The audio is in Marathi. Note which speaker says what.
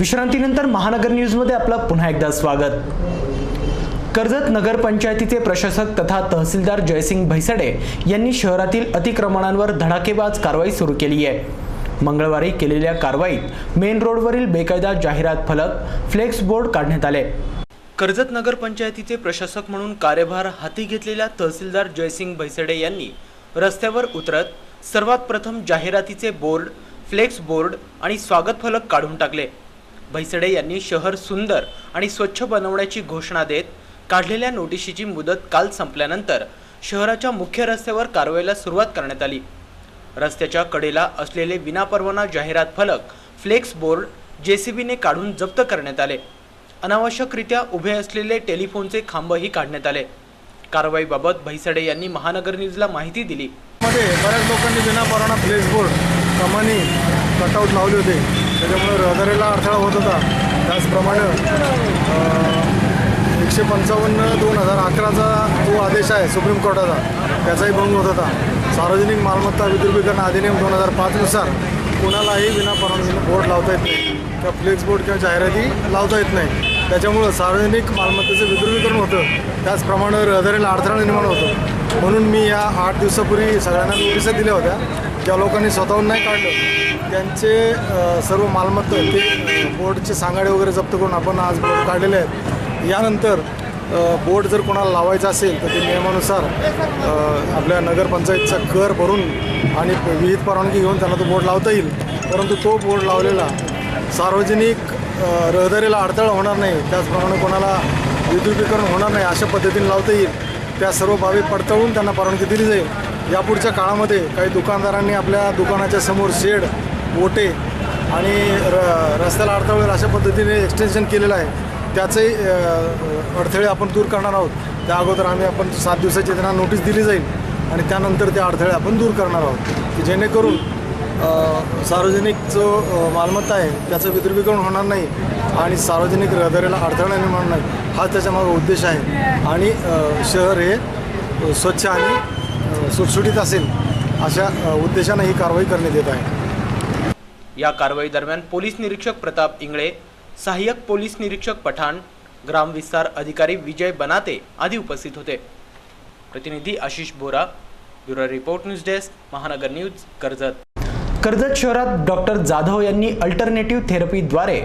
Speaker 1: विश्रांतीनंतर महानगर न्यूजमध्ये आपलं पुन्हा एकदा स्वागत. कर्जत नगरपंचायतीचे प्रशासक तथा तहसीलदार जयसिंग भैसडे यांनी शहरातील अतिक्रमणांवर धडाकेबाज कारवाई सुरू केली आहे. मंगळवारी केलेल्या कारवाईत मेन रोडवरील बेकायदा जाहिरात फलक फ्लेक्स बोर्ड काढण्यात आले. कर्जत नगरपंचायतीचे प्रशासक म्हणून कार्यभार हाती घेतलेल्या तहसीलदार जयसिंग भैसडे यांनी रस्त्यावर उतरत सर्वात प्रथम जाहिरातीचे बोर्ड फ्लेक्स बोर्ड आणि स्वागत फलक काढून टाकले. भैसडे यांनी शहर सुंदर आणि स्वच्छ बनवण्याची घोषणा देत काढलेल्या नोटिशीची मुदत काल संपल्यानंतर शहराच्या मुख्य रस्त्यावर कारवाईला सुरुवात करण्यात आली. रस्त्याच्या कडेला असलेले विनापरवाना जाहिरात फलक फ्लेक्स बोर्ड जेसीबीने काढून जप्त करण्यात आले. अनावश्यकरित्या उभे असलेले टेलिफोनचे खांबही काढण्यात आले. कारवाईबाबत भैसडे यांनी महानगर न्यूजला माहिती दिली.
Speaker 2: मध्ये बऱ्याच लोकांनी विनापरवाना फ्लेक्स बोर्ड कमानी कटआउट लावले होते. त्याच्यामुळे रहदारीला अडथळा होत होता. त्याचप्रमाणे एकशे पंचावन्न दोन हजार अकराचा जो आदेश आहे सुप्रीम कोर्टाचा त्याचाही भंग होत होता. सार्वजनिक मालमत्ता विद्रुपीकरण अधिनियम दोन हजार पाचनुसार कोणालाही विना परवानगीनं बोर्ड लावता येत नाही किंवा फ्लेक्स बोर्ड किंवा जाहिराती लावता येत नाही. त्याच्यामुळं सार्वजनिक मालमत्तेचं विद्रुपीकरण होतं. त्याचप्रमाणे रहदारीला अडथळा निर्माण होतो. म्हणून मी या आठ दिवसापूर्वी सगळ्यांना नोटिसा दिल्या होत्या. ज्या लोकांनी स्वतःहून नाही काढलं त्यांचे सर्व मालमत्ता ते बोर्डचे सांगाडे वगैरे जप्त करून आपण आज बोर्ड काढलेले आहेत. यानंतर बोर्ड जर कोणाला लावायचा असेल तर ते नियमानुसार आपल्या नगरपंचायतचा कर भरून आणि विहित परवानगी घेऊन त्यांना तो बोर्ड लावता येईल. परंतु तो बोर्ड लावलेला सार्वजनिक रहदारीला अडथळा होणार नाही. त्याचप्रमाणे कोणाला विद्युतीकरण होणार नाही अशा पद्धतीने लावता येईल. त्या सर्व बाबी पडताळून त्यांना परवानगी दिली जाईल. यापुढच्या काळामध्ये काही दुकानदारांनी आपल्या दुकानाच्या समोर शेड बोटे आणि र रस्त्याला अडथळा होईल अशा पद्धतीने एक्सटेन्शन केलेलं आहे. त्याचेही अडथळे आपण दूर करणार आहोत. त्या अगोदर आम्ही आपण सात दिवसाची त्यांना नोटीस दिली जाईल आणि त्यानंतर ते अडथळे आपण दूर करणार आहोत. की जेणेकरून सार्वजनिक जो मालमत्ता आहे त्याचं विद्रुपीकरण होणार नाही आणि सार्वजनिक रहदारीला अडथळा निर्माण नाही. हा त्याच्यामागं उद्देश आहे. आणि शहर हे स्वच्छ आणि सुटसुटीत असेल अशा उद्देशानं ही कारवाई करण्यात येत आहे.
Speaker 1: या कारवाई दरम्यान पोलीस निरीक्षक प्रताप इंगळे सहाय्यक पोलीस निरीक्षक पठाण ग्राम विस्तार अधिकारी विजय बनाते आदी उपस्थित होते. प्रतिनिधी Ashish Bora bureau report news desk Mahanagar news Karjat. Karjat शहरात डॉक्टर जाधव यांनी अल्टरनेटिव्ह थेरपीद्वारे